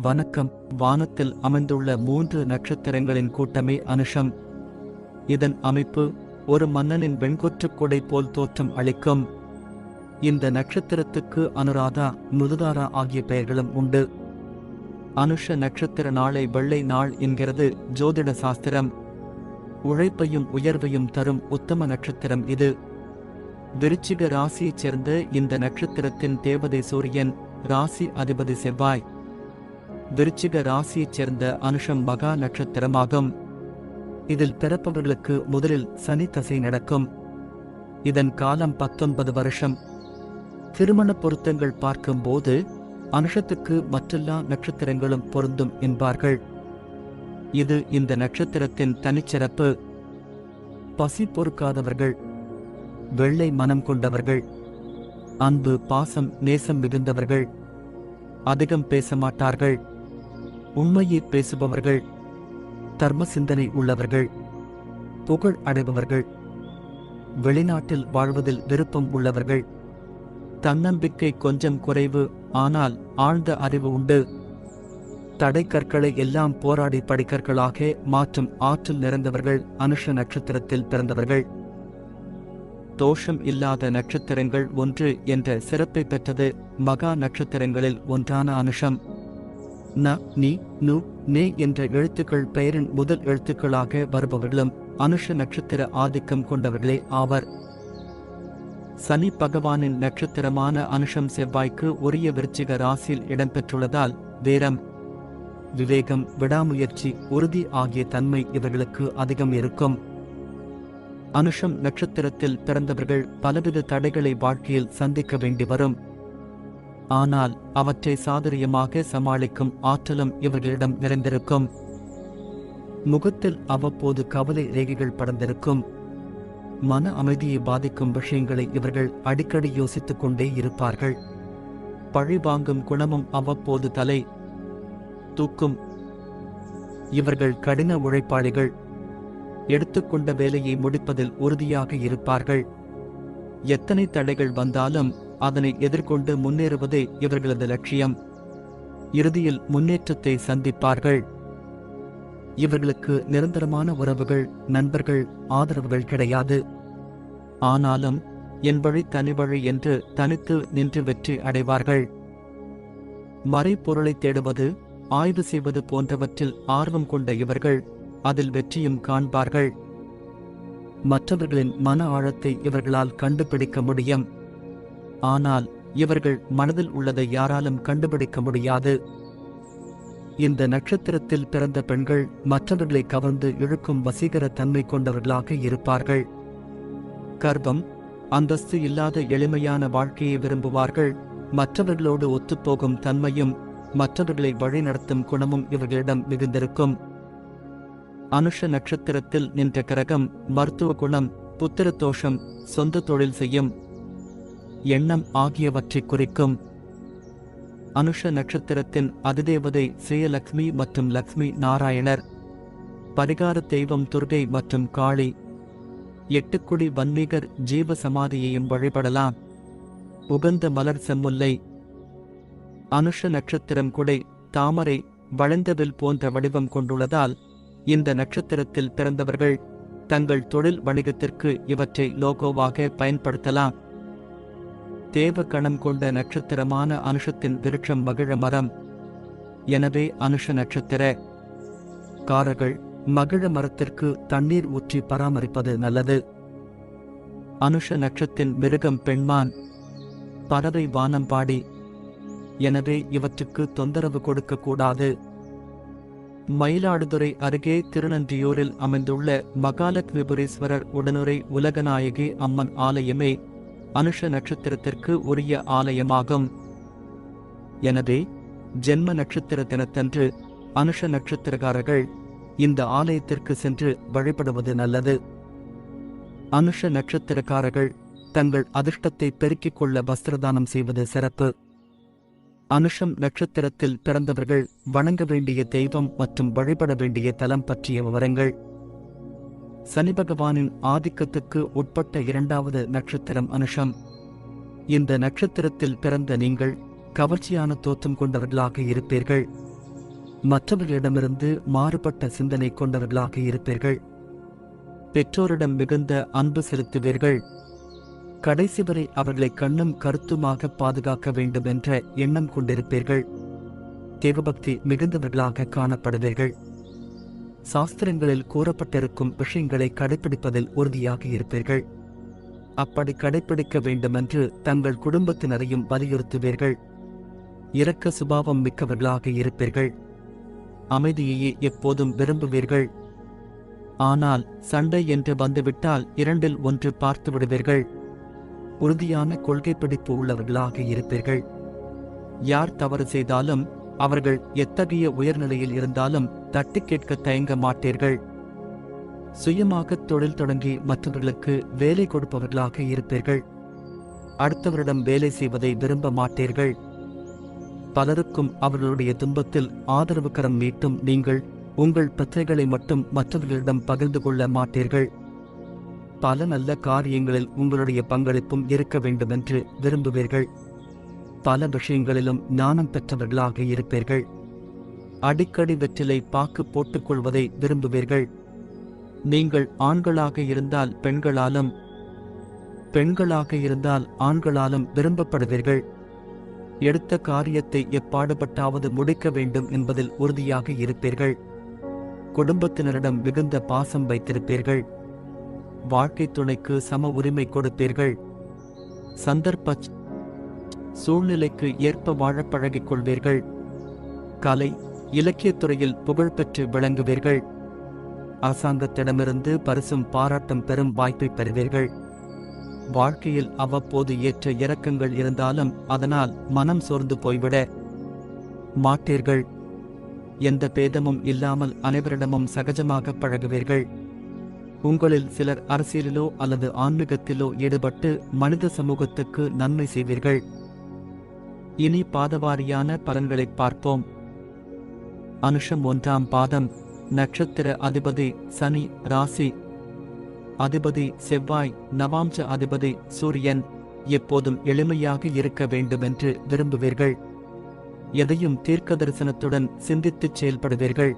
வணக்கம். வானத்தில் அமைந்துள்ள மூன்று நட்சத்திரங்களின் கூட்டமே அனுஷம். இதன் அமைப்பு ஒரு மன்னனின் வெண்கொற்றுக் கொடை போல் தோற்றம் அளிக்கும். இந்த நட்சத்திரத்துக்கு அனுராதா முதுதாரா ஆகிய பெயர்களும் உண்டு. அனுஷ நட்சத்திர நாளை வெள்ளை நாள் என்கிறது ஜோதிட சாஸ்திரம். உழைப்பையும் உயர்வையும் தரும் உத்தம நட்சத்திரம் இது. விருச்சிக ராசியைச் சேர்ந்த இந்த நட்சத்திரத்தின் தேவதை சூரியன் ராசி அதிபதி செவ்வாய். விருச்சிக ராசியைச் சேர்ந்த அனுஷம் மகா நட்சத்திரமாகும். இதில் பிறப்பவர்களுக்கு முதலில் சனி தசை நடக்கும். இதன் காலம் பத்தொன்பது வருஷம். திருமண பொருத்தங்கள் பார்க்கும்போது அனுஷத்துக்கு மற்றெல்லா நட்சத்திரங்களும் பொருந்தும் என்பார்கள். இது இந்த நட்சத்திரத்தின் தனிச்சிறப்பு. பசி பொறுக்காதவர்கள் வெள்ளை மனம் கொண்டவர்கள் அன்பு பாசம் நேசம் மிகுந்தவர்கள் அதிகம் பேச மாட்டார்கள். உண்மையை பேசுபவர்கள் தர்ம சிந்தனை உள்ளவர்கள் புகழ் அடைபவர்கள் வெளிநாட்டில் வாழ்வதில் விருப்பம் உள்ளவர்கள். தன்னம்பிக்கை கொஞ்சம் குறைவு ஆனால் ஆழ்ந்த அறிவு உண்டு. தடைக்கற்களை எல்லாம் போராடி படிக்கற்களாக மாற்றும் ஆற்றல் நிறைந்தவர்கள் அனுஷ நட்சத்திரத்தில் பிறந்தவர்கள். தோஷம் இல்லாத நட்சத்திரங்கள் ஒன்று என்ற சிறப்பை பெற்றது மகா நட்சத்திரங்களில் ஒன்றான அனுஷம். ந நி நு நே என்ற எழுத்துக்கள் பெயரின் முதல் எழுத்துக்களாக வருபவர்களும் அனுஷ நட்சத்திர ஆதிக்கம் கொண்டவர்களே ஆவர். சனி பகவானின் நட்சத்திரமான அனுஷம் செவ்வாய்க்கு உரிய விருச்சிக ராசியில் இடம்பெற்றுள்ளதால் வேரம் விவேகம் விடாமுயற்சி உறுதி ஆகிய தன்மை இவர்களுக்கு அதிகம் இருக்கும். அனுஷம் நட்சத்திரத்தில் பிறந்தவர்கள் பலவித தடைகளை வாழ்க்கையில் சந்திக்க வேண்டி வரும். ஆனால் அவற்றை சாதுரியமாக சமாளிக்கும் ஆற்றலும் இவர்களிடம் நிறைந்திருக்கும். முகத்தில் அவ்வப்போது கவலை ரேகைகள் படர்ந்திருக்கும். மன அமைதியை பாதிக்கும் விஷயங்களை இவர்கள் அடிக்கடி யோசித்துக் கொண்டே இருப்பார்கள். பழி வாங்கும் குணமும் அவ்வப்போது தலை தூக்கும். இவர்கள் கடின உழைப்பாளிகள். எடுத்துக்கொண்ட வேலையை முடிப்பதில் உறுதியாக இருப்பார்கள். எத்தனை தடைகள் வந்தாலும் அதனை எதிர்கொண்டு முன்னேறுவதே இவர்களது லட்சியம். இறுதியில் முன்னேற்றத்தை சந்திப்பார்கள். இவர்களுக்கு நிரந்தரமான உறவுகள் நண்பர்கள் ஆதரவுகள் கிடையாது. ஆனாலும் என் வழி தனி வழி என்று தனித்து நின்று வெற்றி அடைவார்கள். மறைப்பொருளை தேடுவது ஆய்வு செய்வது போன்றவற்றில் ஆர்வம் கொண்ட இவர்கள் அதில் வெற்றியும் காண்பார்கள். மற்றவர்களின் மன ஆழத்தை இவர்களால் கண்டுபிடிக்க முடியும். ஆனால் இவர்கள் மனதில் உள்ளதை யாராலும் கண்டுபிடிக்க முடியாது. இந்த நட்சத்திரத்தில் பிறந்த பெண்கள் மற்றவர்களை கவர்ந்து இழுக்கும் வசீகர தன்மை கொண்டவர்களாக இருப்பார்கள். கர்வம் அந்தஸ்து இல்லாத எளிமையான வாழ்க்கையை விரும்புவார்கள். மற்றவர்களோடு ஒத்துப்போகும் தன்மையும் மற்றவர்களை வழிநடத்தும் குணமும் இவர்களிடம் மிகுந்திருக்கும். அனுஷ நட்சத்திரத்தில் நின்ற கிரகம் மருத்துவ குணம் புத்திர தோஷம் சொந்த தொழில் செய்யும் எண்ணம் ஆகியவற்றை குறிக்கும். அனுஷ நட்சத்திரத்தின் அதிதேவதை ஸ்ரீலக்ஷ்மி மற்றும் லக்ஷ்மி நாராயணர். பரிகார தெய்வம் துர்கை மற்றும் காளி. எட்டுக்குடி வன்மீகர் ஜீவ சமாதியையும் வழிபடலாம். உகந்த மலர் செம்முல்லை. அனுஷ நட்சத்திரம் குடை தாமரை வளைந்தவில் போன்ற வடிவம் கொண்டுள்ளதால் இந்த நட்சத்திரத்தில் பிறந்தவர்கள் தங்கள் தொழில் வணிகத்திற்கு இவற்றை லோகோவாக பயன்படுத்தலாம். தேவ கணம் கொண்ட நட்சத்திரமான அனுஷத்தின் விருட்சம் மகிழ மரம். எனவே அனுஷ நட்சத்திர காரர்கள் மகிழ மரத்திற்கு தண்ணீர் ஊற்றி பராமரிப்பது நல்லது. அனுஷ நட்சத்தின் மிருகம் பெண்மான் பறவை வானம் பாடி. எனவே இவற்றுக்கு தொந்தரவு கொடுக்கக்கூடாது. மயிலாடுதுறை அருகே திருநன்றியூரில் அமைந்துள்ள மகாலட்சுமிபுரீஸ்வரர் உடனுரை உலகநாயகி அம்மன் ஆலயமே அனுஷ நட்சத்திரத்திற்கு உரிய ஆலயமாகும். எனவே ஜென்ம நட்சத்திர தினத்தன்று அனுஷ நட்சத்திரக்காரர்கள் இந்த ஆலயத்திற்கு சென்று வழிபடுவது நல்லது. அனுஷ நட்சத்திரக்காரர்கள் தங்கள் அதிர்ஷ்டத்தை பெருக்கிக் கொள்ள வஸ்திரதானம் செய்வது சிறப்பு. அனுஷம் நட்சத்திரத்தில் பிறந்தவர்கள் வணங்க வேண்டிய தெய்வம் மற்றும் வழிபட வேண்டிய தலம் பற்றிய விவரங்கள். சனி பகவானின் ஆதிக்கத்துக்கு உட்பட்ட இரண்டாவது நட்சத்திரம் அனுஷம். இந்த நட்சத்திரத்தில் பிறந்த நீங்கள் கவர்ச்சியான தோற்றம் கொண்டவர்களாக இருப்பீர்கள். மற்றவர்களிடமிருந்து மாறுபட்ட சிந்தனை கொண்டவர்களாக இருப்பீர்கள். பெற்றோரிடம் மிகுந்த அன்பு செலுத்துவீர்கள். கடைசி வரை அவர்களை கண்ணும் கருத்துமாக பாதுகாக்க வேண்டும் என்ற எண்ணம் கொண்டிருப்பீர்கள். தேவபக்தி மிகுந்தவர்களாக காணப்படுவீர்கள். சாஸ்திரங்களில் கூறப்பட்டிருக்கும் விஷயங்களை கடைபிடிப்பதில் உறுதியாக இருப்பீர்கள். அப்படி கடைபிடிக்க வேண்டுமென்று தங்கள் குடும்பத்தினரையும் வலியுறுத்துவீர்கள். இரக்க சுபாவம் மிக்கவர்களாக இருப்பீர்கள். அமைதியையே எப்போதும் விரும்புவீர்கள். ஆனால் சண்டை என்று வந்துவிட்டால் இரண்டில் ஒன்று பார்த்து விடுவீர்கள். உறுதியான கொள்கை பிடிப்பு உள்ளவர்களாக இருப்பீர்கள். யார் தவறு செய்தாலும் அவர்கள் எத்தகைய உயர்நிலையில் இருந்தாலும் தட்டி கேட்க தயங்க மாட்டீர்கள். சுயமாக தொழில் தொடங்கி மற்றவர்களுக்கு வேலை கொடுப்பவர்களாக இருப்பீர்கள். அடுத்தவரிடம் வேலை செய்வதை விரும்ப மாட்டீர்கள். பலருக்கும் அவர்களுடைய துன்பத்தில் ஆதரவு கரம் மீட்டும் நீங்கள் உங்கள் பிரச்சனைகளை மட்டும் மற்றவர்களிடம் பகிர்ந்து கொள்ள மாட்டீர்கள். பல நல்ல காரியங்களில் உங்களுடைய பங்களிப்பும் இருக்க வேண்டுமென்று விரும்புவீர்கள். பல விஷயங்களிலும் ஞானம் பெற்றவர்களாக இருப்பீர்கள். அடிக்கடி வெற்றிலை பாக்கு போட்டுக்கொள்வதை விரும்புவீர்கள். நீங்கள் ஆண்களாக இருந்தால் பெண்களாலும் பெண்களாக இருந்தால் ஆண்களாலும் விரும்பப்படுவீர்கள். எடுத்த காரியத்தை எப்பாடுபட்டாவது முடிக்க வேண்டும் என்பதில் உறுதியாக இருப்பீர்கள். குடும்பத்தினரிடம் மிகுந்த பாசம் வைத்திருப்பீர்கள். வாழ்க்கை துணைக்கு சம உரிமை கொடுப்பீர்கள். சந்தர்ப்ப சூழ்நிலைக்கு ஏற்ப வாழப் பழகிக் கொள்வீர்கள். கலை இலக்கியத்துறையில் புகழ்பெற்று விளங்குவீர்கள். அரசாங்கத்திடமிருந்து பரிசும் பாராட்டம் பெறும் வாய்ப்பை பெறுவீர்கள். வாழ்க்கையில் அவ்வப்போது ஏற்ற இறக்கங்கள் இருந்தாலும் அதனால் மனம் சோர்ந்து போய்விட மாட்டீர்கள். எந்த பேதமும் இல்லாமல் அனைவரிடமும் சகஜமாக பழகுவீர்கள். உங்களில் சிலர் அரசியலிலோ அல்லது ஆன்மீகத்திலோ ஈடுபட்டு மனித சமூகத்துக்கு நன்மை செய்வீர்கள். இனி பாதவாரியான பலன்களை பார்ப்போம். அனுஷம் ஒன்றாம் பாதம் நட்சத்திர அதிபதி சனி ராசி. அதிபதி செவ்வாய் நவாம்ச அதிபதி சூரியன் எப்போதும் எளிமையாக இருக்க வேண்டுமென்று விரும்புவீர்கள். எதையும் தீர்க்க தரிசனத்துடன் சிந்தித்துச் செயல்படுவீர்கள்.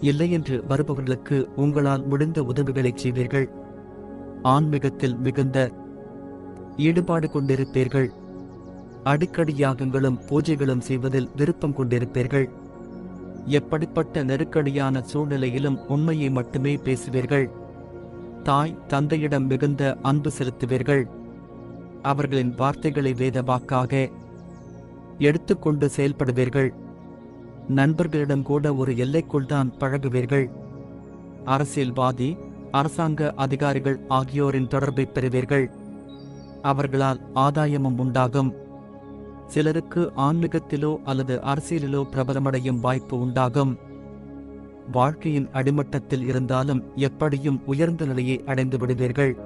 இல்லையென்று வருபவர்களுக்கு உங்களால் முடிந்த உதவிகளைச் செய்வீர்கள். ஆன்மீகத்தில் மிகுந்த ஈடுபாடு கொண்டிருப்பீர்கள். அடிக்கடி யாகங்களும் பூஜைகளும் செய்வதில் விருப்பம் கொண்டிருப்பீர்கள். எப்படிப்பட்ட நெருக்கடியான சூழ்நிலையிலும் உண்மையை மட்டுமே பேசுவீர்கள். தாய் தந்தையிடம் மிகுந்த அன்பு செலுத்துவீர்கள். அவர்களின் வார்த்தைகளை வேத வாக்காக எடுத்துக்கொண்டு செயல்படுவீர்கள். நண்பர்களிடம் கூட ஒரு எல்லைக்குள் தான் பழகுவீர்கள். அரசியல்வாதி அரசாங்க அதிகாரிகள் ஆகியோரின் தொடர்பை பெறுவீர்கள். அவர்களால் ஆதாயமும் உண்டாகும். சிலருக்கு ஆன்மீகத்திலோ அல்லது அரசியலிலோ பிரபலமடையும் வாய்ப்பு உண்டாகும். வாழ்க்கையின் அடிமட்டத்தில் இருந்தாலும் எப்படியும் உயர்ந்த நிலையை அடைந்து விடுவீர்கள்.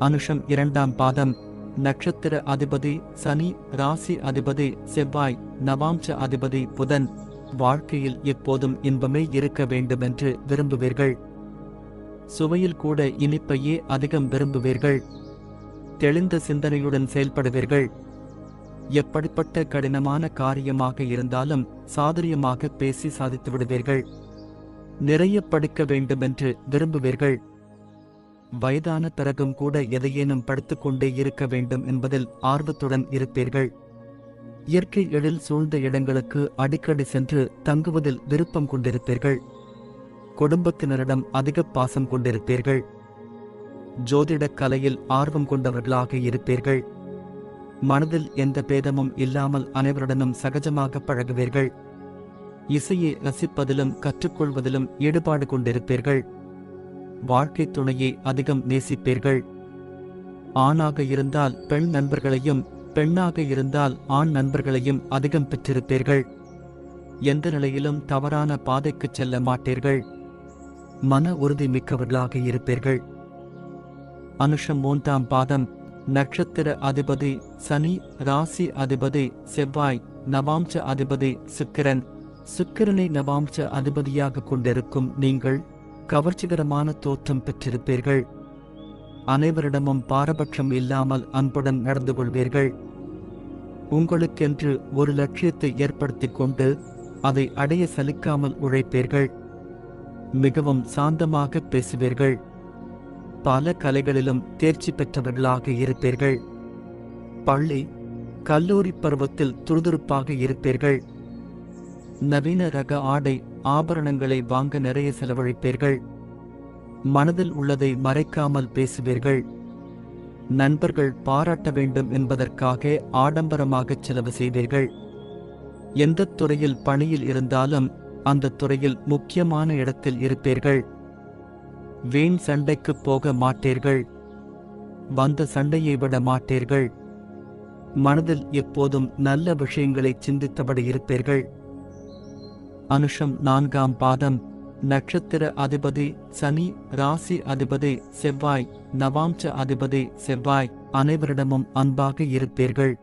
அனுஷம் இரண்டாம் பாதம். நட்சத்திர அதிபதி சனி ராசி அதிபதி செவ்வாய் நவாம்ச அதிபதி புதன். வாழ்க்கையில் எப்போதும் இன்பமே இருக்க வேண்டுமென்று விரும்புவீர்கள். சுவையில் கூட இனிப்பையே அதிகம் விரும்புவீர்கள். தெளிந்த சிந்தனையுடன் செயல்படுவீர்கள். எப்படிப்பட்ட கடினமான காரியமாக இருந்தாலும் சாதுரியமாக பேசி சாதித்து விடுவீர்கள். நிறைய படிக்க வேண்டுமென்று விரும்புவீர்கள். வயதான பிறகும் கூட எதையேனும் படுத்துக்கொண்டே இருக்க வேண்டும் என்பதில் ஆர்வத்துடன் இருப்பீர்கள். இயற்கை எழில் சூழ்ந்த இடங்களுக்கு அடிக்கடி சென்று தங்குவதில் விருப்பம் கொண்டிருப்பீர்கள். குடும்பத்தினரிடம் அதிக பாசம் கொண்டிருப்பீர்கள். ஜோதிடக் கலையில் ஆர்வம் கொண்டவர்களாக இருப்பீர்கள். மனதில் எந்த பேதமும் இல்லாமல் அனைவருடனும் சகஜமாக பழகுவீர்கள். இசையை ரசிப்பதிலும் கற்றுக்கொள்வதிலும் ஈடுபாடு கொண்டிருப்பீர்கள். வாழ்க்கை துணையை அதிகம் நேசிப்பீர்கள். ஆணாக இருந்தால் பெண் நண்பர்களையும் பெண்ணாக இருந்தால் ஆண் நண்பர்களையும் அதிகம் பெற்றிருப்பீர்கள். எந்த நிலையிலும் தவறான பாதைக்குச் செல்ல மாட்டீர்கள். மன உறுதி மிக்கவர்களாக இருப்பீர்கள். அனுஷம் மூன்றாம் பாதம் நட்சத்திர அதிபதி சனி ராசி அதிபதி செவ்வாய் நவாம்ச அதிபதி சுக்கிரன். சுக்கிரனை நவாம்ச அதிபதியாக கொண்டிருக்கும் நீங்கள் கவர்ச்சிகரமான தோற்றம் பெற்றிருப்பீர்கள். அனைவரிடமும் பாரபட்சம் இல்லாமல் அன்புடன் நடந்து கொள்வீர்கள். உங்களுக்கென்று ஒரு லட்சியத்தை ஏற்படுத்திக் கொண்டு அதை அடைய சலிக்காமல் உழைப்பீர்கள். மிகவும் சாந்தமாக பேசுவீர்கள். பல கலைகளிலும் தேர்ச்சி பெற்றவர்களாக இருப்பீர்கள். பள்ளி கல்லூரி பருவத்தில் துருதுருப்பாக இருப்பீர்கள். நவீன ரக ஆடை ஆபரணங்களை வாங்க நிறைய செலவழிப்பீர்கள். மனதில் உள்ளதை மறைக்காமல் பேசுவீர்கள். நண்பர்கள் பாராட்ட வேண்டும் என்பதற்காக ஆடம்பரமாக செலவு செய்வீர்கள். எந்த துறையில் பணியில் இருந்தாலும் அந்த துறையில் முக்கியமான இடத்தில் இருப்பீர்கள். வீண் சண்டைக்கு போக மாட்டீர்கள். வந்த சண்டையை விட மாட்டீர்கள். மனதில் எப்போதும் நல்ல விஷயங்களை சிந்தித்தபடி இருப்பீர்கள். அனுஷம் நான்காம் பாதம். நட்சத்திர அதிபதி சனி ராசி அதிபதி செவ்வாய் நவாம்ச அதிபதி செவ்வாய் அனைவரிடமும் அன்பாக இருப்பீர்கள்.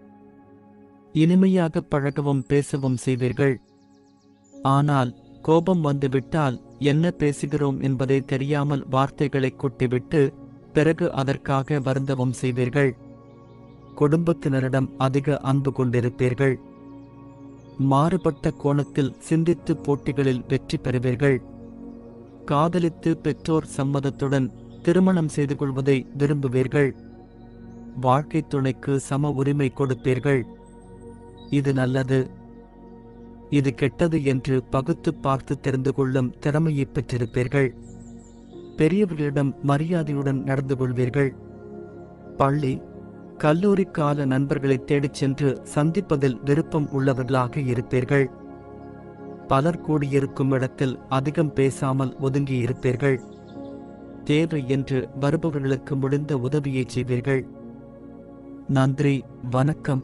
இனிமையாக பழகவும் பேசவும் செய்வீர்கள். ஆனால் கோபம் வந்துவிட்டால் என்ன பேசுகிறோம் என்பதை தெரியாமல் வார்த்தைகளை கொட்டிவிட்டு பிறகு அதற்காக வருந்தவும் செய்வீர்கள். குடும்பத்தினரிடம் அதிக அன்பு கொண்டிருப்பீர்கள். மாறுபட்ட கோணத்தில் சிந்தித்து போட்டிகளில் வெற்றி பெறுவீர்கள். காதலித்து பெற்றோர் சம்மதத்துடன் திருமணம் செய்து கொள்வதை விரும்புவீர்கள். வாழ்க்கை துணைக்கு சம உரிமை கொடுப்பீர்கள். இது நல்லது இது கெட்டது என்று பகுத்து பார்த்து தெரிந்து கொள்ளும் திறமையை பெற்றிருப்பீர்கள். பெரியவர்களிடம் மரியாதையுடன் நடந்து கொள்வீர்கள். பள்ளி கல்லூரி கால நண்பர்களை தேடிச் சென்று சந்திப்பதில் விருப்பம் உள்ளவர்களாக இருப்பீர்கள். பலர் கூடியிருக்கும் இடத்தில் அதிகம் பேசாமல் ஒதுங்கி இருப்பீர்கள். தேவை என்று வருபவர்களுக்கு முடிந்த உதவியை செய்வீர்கள். நன்றி வணக்கம்.